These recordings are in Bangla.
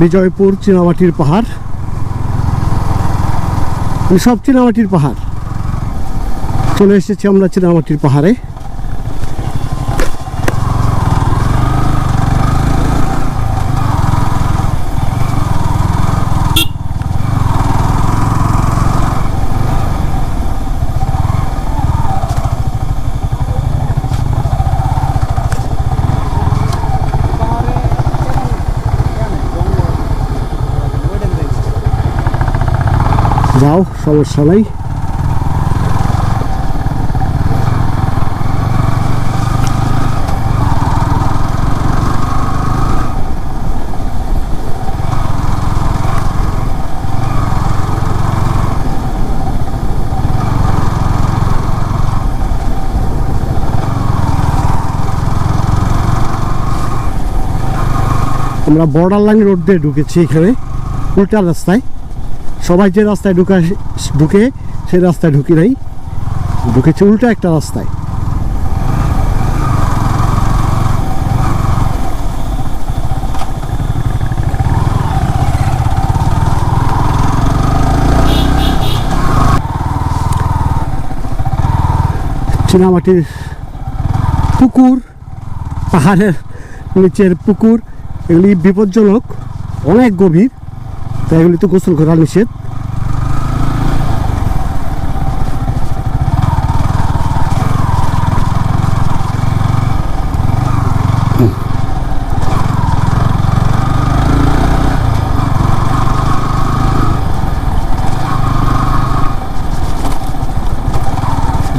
বিজয়পুর চীনামাটির পাহাড়। মানে সব চীনামাটির পাহাড়। চলে এসেছি আমরা চীনামাটির পাহাড়ে। যাও সমস্যা নাই। আমরা বর্ডার লাইন রোড দিয়ে ঢুকেছি এখানে উল্টা রাস্তায়। সবাই যে রাস্তায় ঢুকা ঢুকে সেই রাস্তায় ঢুকি নাই। ঢুকেছে উল্টা একটা রাস্তায়। চীনামাটির পুকুর, পাহাড়ের নিচের পুকুর, এগুলি বিপজ্জনক, অনেক গভীর। তো গোসল করা নিষেধ।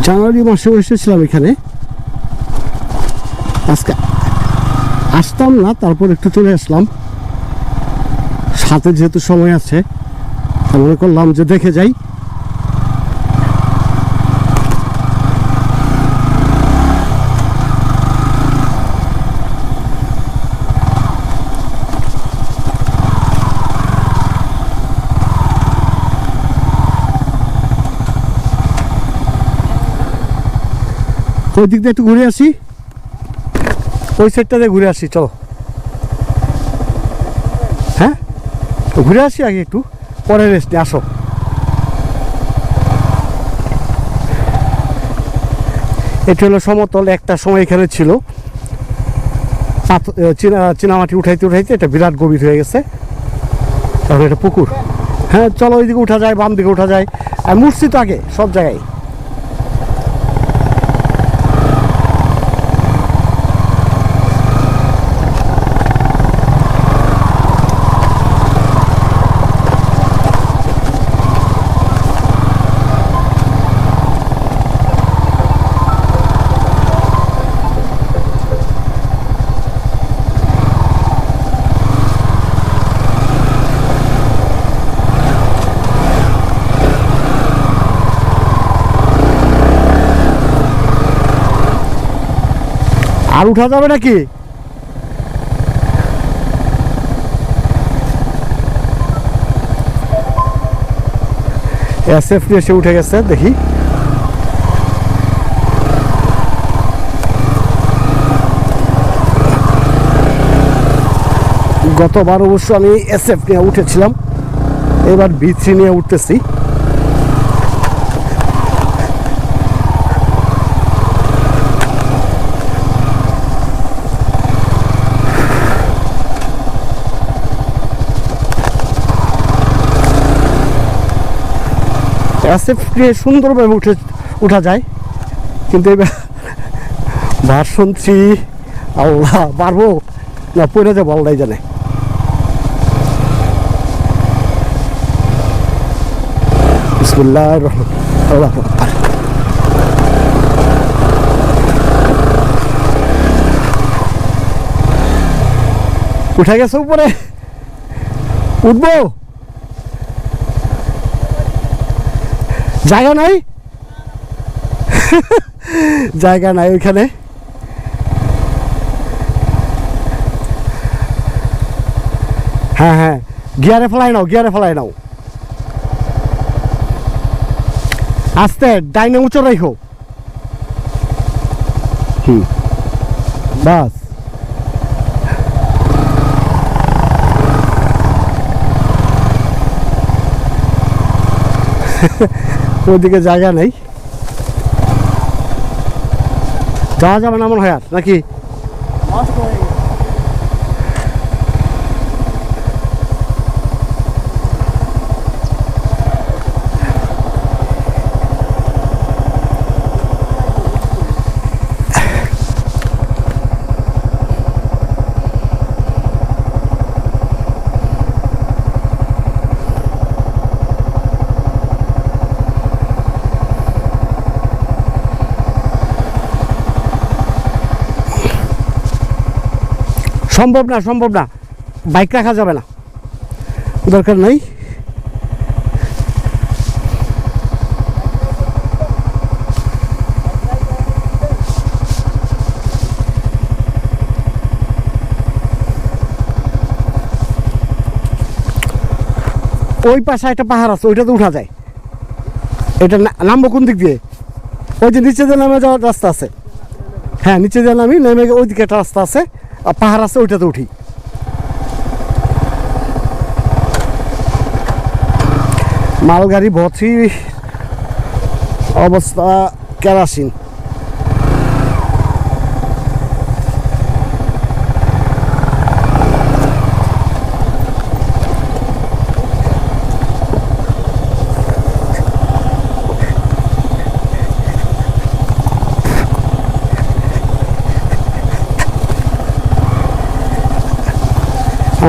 জানুয়ারি মাসেও এসেছিলাম এখানে। আজকে আসতাম না, তারপর একটু চলে আসলাম। সাথে যেহেতু সময় আছে মনে করলাম যে দেখে যাই। ওই দিক দিয়ে একটু ঘুরে আসি। ওই সাইডটা দিয়ে ঘুরে আসি, চলো হ্যাঁ তো ঘুরে আসি আগে একটু, পরে রেস্ট আসো। এটা হলো সমতল, একটা সময় এখানে ছিল। চীনা চীনামাটি উঠাইতে উঠাইতে এটা বিরাট গভীর হয়ে গেছে। তাহলে এটা পুকুর। হ্যাঁ চলো ওইদিকে উঠা যায় বাম দিকে উঠা যায়। আর তো আগে, সব জায়গায়। আর উঠা যাবে নাকি? এসে উঠে গেছে, দেখি। গতবার অবশ্য আমি এসএফ নিয়ে উঠেছিলাম। এবার বি নিয়ে উঠতেছি। অ্যাসেপ্ট দিয়ে সুন্দরভাবে উঠে, উঠা যায়। কিন্তু এবার ভার্সন থ্রি, আল্লাহ, পারব? না, পড়ে যাব আল্লাহ জানে উঠে গেছে উপরে। উঠবো? জায়গা নাই? জায়গা নাই ওইখানে। হ্যাঁ হ্যাঁ। গিয়ারে ফলাই নাও, গিয়ারে ফলাই নাও। আস্তে, ডাইনে উঁচু রাখো। হুম বাস। ওইদিকে জায়গা নেই। যাওয়া যাবে না মনে হয় আর নাকি? সম্ভব না সম্ভব না। বাইক রাখা যাবে না। দরকার নেই। ওই পাশে একটা পাহাড় আছে, ওইটাতে উঠা যায়। এটা নামবো কোন দিক দিয়ে? ওই যে নিচে দিয়ে নামে যাওয়ার রাস্তা আছে। হ্যাঁ নিচে দিয়ে নামি, নেমে গিয়ে ওইদিকে একটা রাস্তা আছে। আর পাহাড় আছে ওইটাতে উঠি। মালগাড়ি ভর্তি অবস্থা কেরাসিন।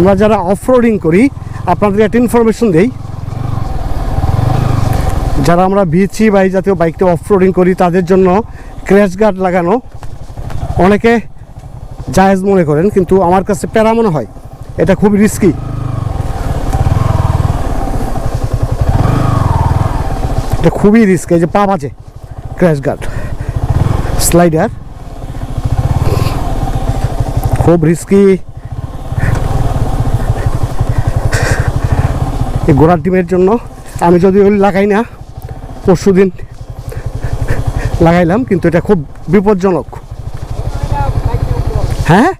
আমরা যারা অফরোডিং করি আপনাদের একটা ইনফরমেশন দেই। যারা আমরা বিচি বা এই জাতীয় বাইকটা অফরোডিং করি, তাদের জন্য ক্র্যাশ গার্ড লাগানো অনেকে জায়েজ মনে করেন, কিন্তু আমার কাছে প্যারা মনে হয়, এটা খুব রিস্কি এটা খুবই রিস্ক এই যে পা বাজে ক্র্যাশ গার্ড স্লাইডার খুব রিস্কি এই গোড়ার ডিমের জন্য। আমি যদি ওই লাগাই না পরশু দিন লাগাইলাম, কিন্তু এটা খুব বিপজ্জনক। হ্যাঁ?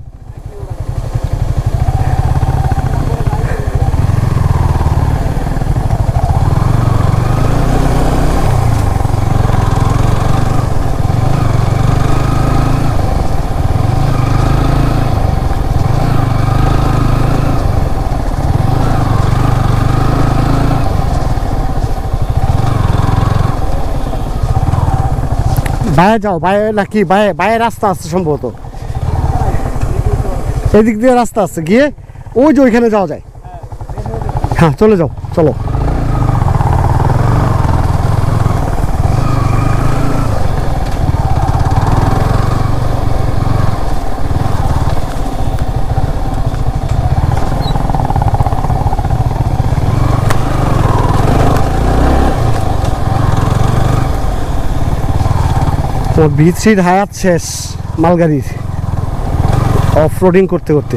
বাইরে যাও বাইরে নাকি বাইরে বাইরে রাস্তা আছে সম্ভবত। এদিক দিয়ে রাস্তা আছে, গিয়ে ওই যে ওইখানে যাওয়া যায়। হ্যাঁ চলে যাও, চলো। তো বিচির হায়াত শেষ মালগাড়ির অফ রোডিং করতে করতে।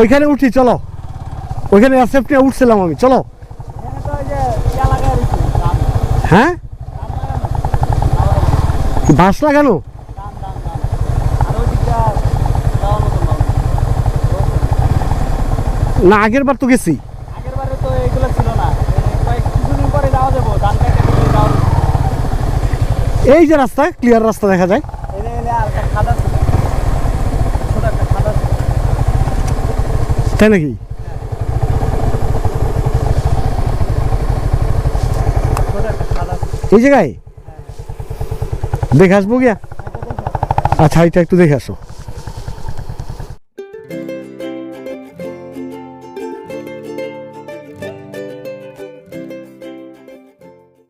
ওইখানে উঠি, চলো। ওইখানে অ্যাসেপ্ট নিয়ে উঠছিলাম আমি, চলো। হ্যাঁ? বাস লাগানো? না। আগের বার তো গেছি। এই যে রাস্তা ক্লিয়ার রাস্তা দেখা যায়। তাই নাকি? এই জায়গায়? দেখে আসব গিয়া? আচ্ছা এটা একটু দেখে আসো।